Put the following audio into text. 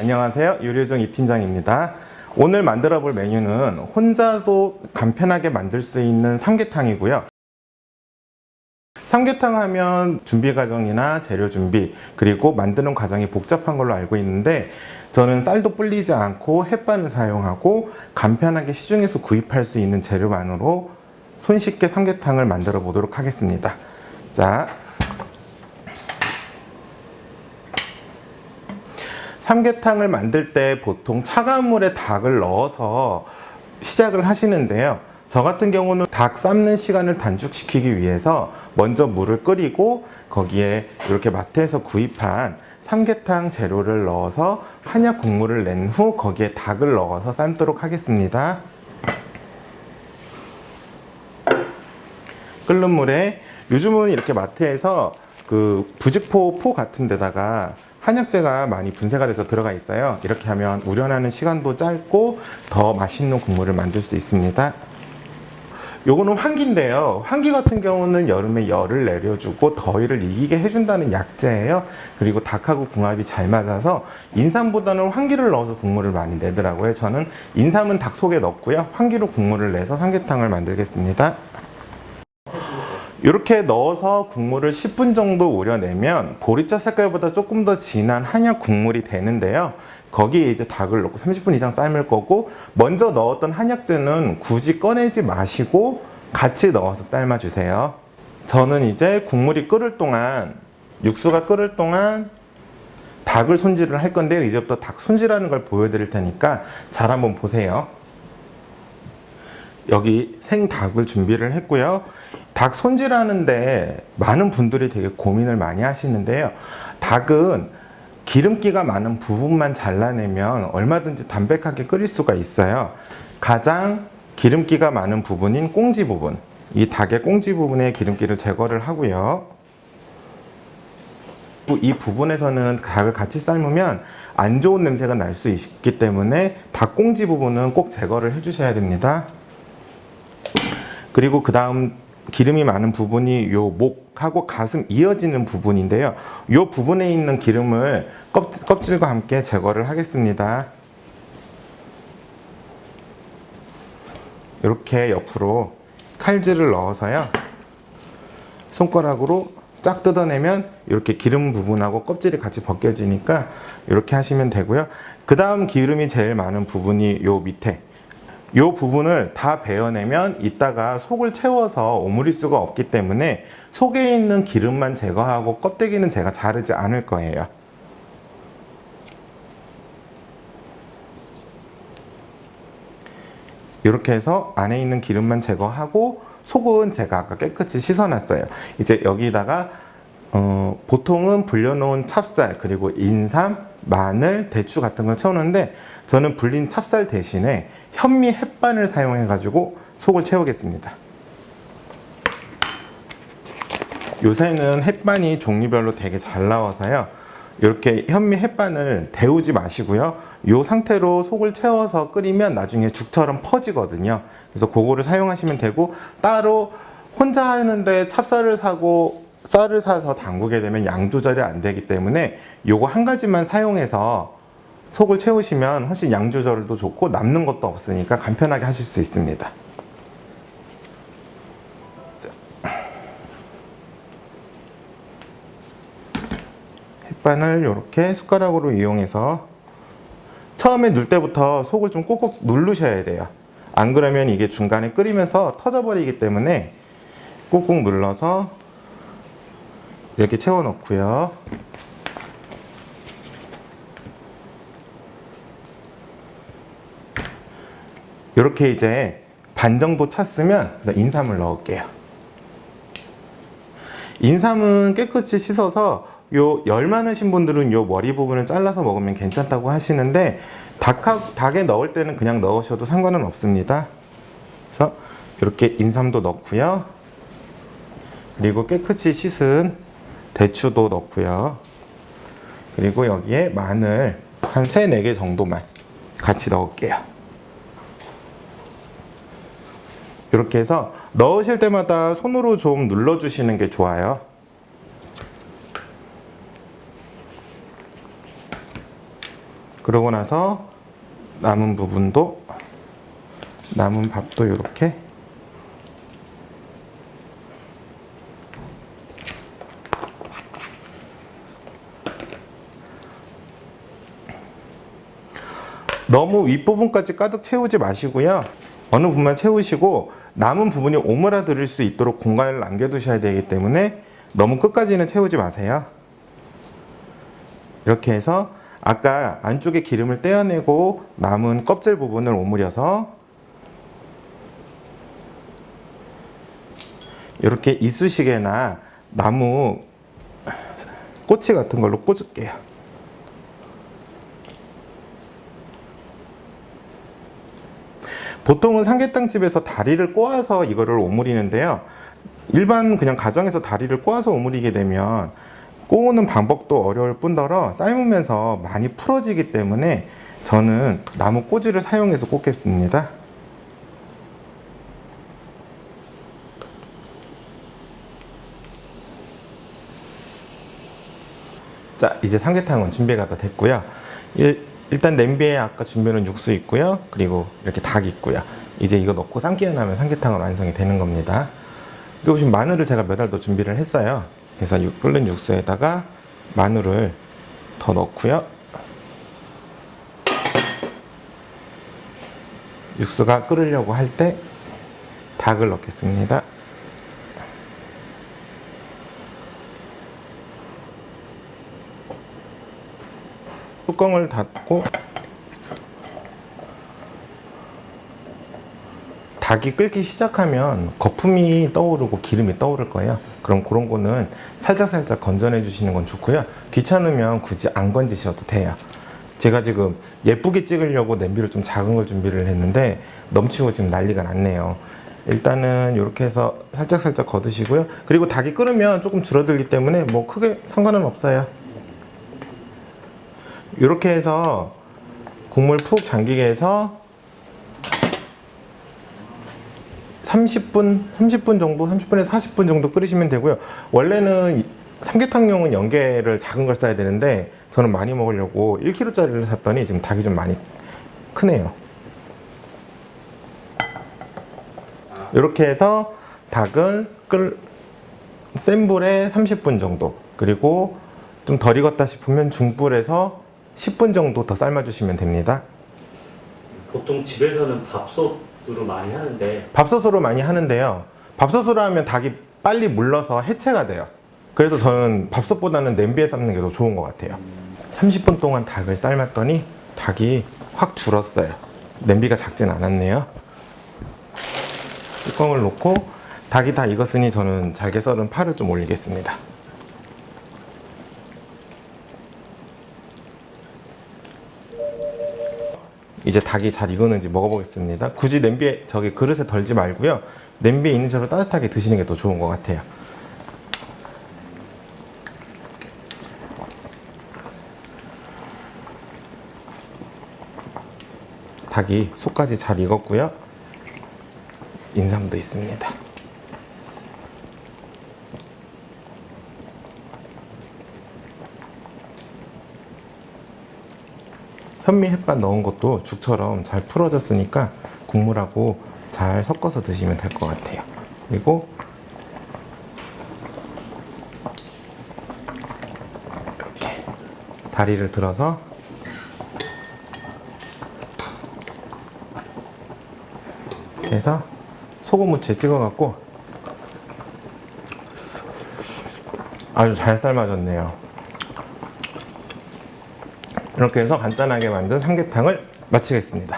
안녕하세요. 요리요정 이팀장입니다. 오늘 만들어 볼 메뉴는 혼자도 간편하게 만들 수 있는 삼계탕이고요. 삼계탕 하면 준비 과정이나 재료 준비, 그리고 만드는 과정이 복잡한 걸로 알고 있는데, 저는 쌀도 불리지 않고 햇반을 사용하고 간편하게 시중에서 구입할 수 있는 재료만으로 손쉽게 삼계탕을 만들어 보도록 하겠습니다. 자, 삼계탕을 만들 때 보통 차가운 물에 닭을 넣어서 시작을 하시는데요. 저 같은 경우는 닭 삶는 시간을 단축시키기 위해서 먼저 물을 끓이고 거기에 이렇게 마트에서 구입한 삼계탕 재료를 넣어서 한약 국물을 낸 후 거기에 닭을 넣어서 삶도록 하겠습니다. 끓는 물에 요즘은 이렇게 마트에서 그 부직포 포 같은 데다가 한약재가 많이 분쇄가 돼서 들어가 있어요. 이렇게 하면 우려나는 시간도 짧고 더 맛있는 국물을 만들 수 있습니다. 요거는 환기인데요. 환기 같은 경우는 여름에 열을 내려주고 더위를 이기게 해준다는 약재예요. 그리고 닭하고 궁합이 잘 맞아서 인삼보다는 환기를 넣어서 국물을 많이 내더라고요. 저는 인삼은 닭 속에 넣고요. 환기로 국물을 내서 삼계탕을 만들겠습니다. 이렇게 넣어서 국물을 10분 정도 우려내면 보리차 색깔보다 조금 더 진한 한약 국물이 되는데요. 거기에 이제 닭을 넣고 30분 이상 삶을 거고 먼저 넣었던 한약재는 굳이 꺼내지 마시고 같이 넣어서 삶아 주세요. 저는 이제 국물이 끓을 동안 육수가 끓을 동안 닭을 손질을 할 건데요. 이제부터 닭 손질하는 걸 보여드릴 테니까 잘 한번 보세요. 여기 생닭을 준비를 했고요. 닭 손질하는데 많은 분들이 되게 고민을 많이 하시는데요. 닭은 기름기가 많은 부분만 잘라내면 얼마든지 담백하게 끓일 수가 있어요. 가장 기름기가 많은 부분인 꽁지 부분. 이 닭의 꽁지 부분의 기름기를 제거를 하고요. 이 부분에서는 닭을 같이 삶으면 안 좋은 냄새가 날 수 있기 때문에 닭 꽁지 부분은 꼭 제거를 해주셔야 됩니다. 그리고 그 다음 기름이 많은 부분이 요 목하고 가슴 이어지는 부분인데요. 요 부분에 있는 기름을 껍- 껍질과 함께 제거를 하겠습니다. 이렇게 옆으로 칼질을 넣어서요. 손가락으로 쫙 뜯어내면 이렇게 기름 부분하고 껍질이 같이 벗겨지니까 이렇게 하시면 되고요. 그 다음 기름이 제일 많은 부분이 요 밑에 이 부분을 다 베어내면 이따가 속을 채워서 오므릴 수가 없기 때문에 속에 있는 기름만 제거하고 껍데기는 제가 자르지 않을 거예요. 이렇게 해서 안에 있는 기름만 제거하고 속은 제가 아까 깨끗이 씻어놨어요. 이제 여기다가 어, 보통은 불려놓은 찹쌀 그리고 인삼, 마늘, 대추 같은 걸 채우는데 저는 불린 찹쌀 대신에 현미 햇반을 사용해 가지고 속을 채우겠습니다. 요새는 햇반이 종류별로 되게 잘 나와서요. 이렇게 현미 햇반을 데우지 마시고요. 이 상태로 속을 채워서 끓이면 나중에 죽처럼 퍼지거든요. 그래서 그거를 사용하시면 되고 따로 혼자 하는데 찹쌀을 사고 쌀을 사서 담그게 되면 양 조절이 안 되기 때문에 요거 한 가지만 사용해서 속을 채우시면 훨씬 양 조절도 좋고 남는 것도 없으니까 간편하게 하실 수 있습니다. 햇반을 이렇게 숟가락으로 이용해서 처음에 넣을 때부터 속을 좀 꾹꾹 누르셔야 돼요. 안 그러면 이게 중간에 끓이면서 터져버리기 때문에 꾹꾹 눌러서 이렇게 채워 넣고요. 이렇게 이제 반 정도 찼으면 인삼을 넣을게요. 인삼은 깨끗이 씻어서 요 열 많으신 분들은 요 머리 부분을 잘라서 먹으면 괜찮다고 하시는데 닭하, 닭에 넣을 때는 그냥 넣으셔도 상관은 없습니다. 그래서 이렇게 인삼도 넣고요. 그리고 깨끗이 씻은 대추도 넣고요. 그리고 여기에 마늘 한 3, 4개 정도만 같이 넣을게요. 이렇게 해서 넣으실 때마다 손으로 좀 눌러주시는 게 좋아요. 그러고 나서 남은 부분도 남은 밥도 이렇게 너무 윗부분까지 가득 채우지 마시고요. 어느 부분만 채우시고 남은 부분이 오므라들을 수 있도록 공간을 남겨두셔야 되기 때문에 너무 끝까지는 채우지 마세요. 이렇게 해서 아까 안쪽에 기름을 떼어내고 남은 껍질 부분을 오므려서 이렇게 이쑤시개나 나무 꼬치 같은 걸로 꽂을게요. 보통은 삼계탕 집에서 다리를 꼬아서 이거를 오므리는데요. 일반 그냥 가정에서 다리를 꼬아서 오므리게 되면 꼬우는 방법도 어려울 뿐더러 삶으면서 많이 풀어지기 때문에 저는 나무 꼬지를 사용해서 꽂겠습니다. 자, 이제 삼계탕은 준비가 다 됐고요. 일, 일단 냄비에 아까 준비해놓은 육수 있고요. 그리고 이렇게 닭 있고요. 이제 이거 넣고 삶기만 하면 삼계탕은 완성이 되는 겁니다. 그리고 지금 마늘을 제가 몇 알 더 준비를 했어요. 그래서 육, 끓는 육수에다가 마늘을 더 넣고요. 육수가 끓으려고 할 때 닭을 넣겠습니다. 뚜껑을 닫고 닭이 끓기 시작하면 거품이 떠오르고 기름이 떠오를 거예요. 그럼 그런 거는 살짝살짝 건져내 주시는 건 좋고요. 귀찮으면 굳이 안 건지셔도 돼요. 제가 지금 예쁘게 찍으려고 냄비를 좀 작은 걸 준비를 했는데 넘치고 지금 난리가 났네요. 일단은 이렇게 해서 살짝살짝 거두시고요. 그리고 닭이 끓으면 조금 줄어들기 때문에 뭐 크게 상관은 없어요. 이렇게 해서 국물 푹 잠기게 해서 30분, 30분 정도, 30분에서 40분 정도 끓이시면 되고요. 원래는 이- 삼계탕용은 연계를 작은 걸 써야 되는데 저는 많이 먹으려고 1kg짜리를 샀더니 지금 닭이 좀 많이 크네요. 이렇게 해서 닭은 끓, 센 불에 30분 정도 그리고 좀 덜 익었다 싶으면 중불에서 10분 정도 더 삶아주시면 됩니다. 보통 집에서는 밥솥으로 많이 하는데 밥솥으로 많이 하는데요. 밥솥으로 하면 닭이 빨리 물러서 해체가 돼요. 그래서 저는 밥솥보다는 냄비에 삶는 게 더 좋은 것 같아요. 30분 동안 닭을 삶았더니 닭이 확 줄었어요. 냄비가 작진 않았네요. 뚜껑을 놓고 닭이 다 익었으니 저는 잘게 썰은 파를 좀 올리겠습니다. 이제 닭이 잘 익었는지 먹어보겠습니다. 굳이 냄비에 저기 그릇에 덜지 말고요. 냄비에 있는 채로 따뜻하게 드시는 게 더 좋은 것 같아요. 닭이 속까지 잘 익었고요. 인삼도 있습니다. 현미 햇반 넣은 것도 죽처럼 잘 풀어졌으니까 국물하고 잘 섞어서 드시면 될 것 같아요. 그리고 이렇게 다리를 들어서 해서 소금 무채 찍어갖고 아주 잘 삶아졌네요. 이렇게 해서 간단하게 만든 삼계탕을 마치겠습니다.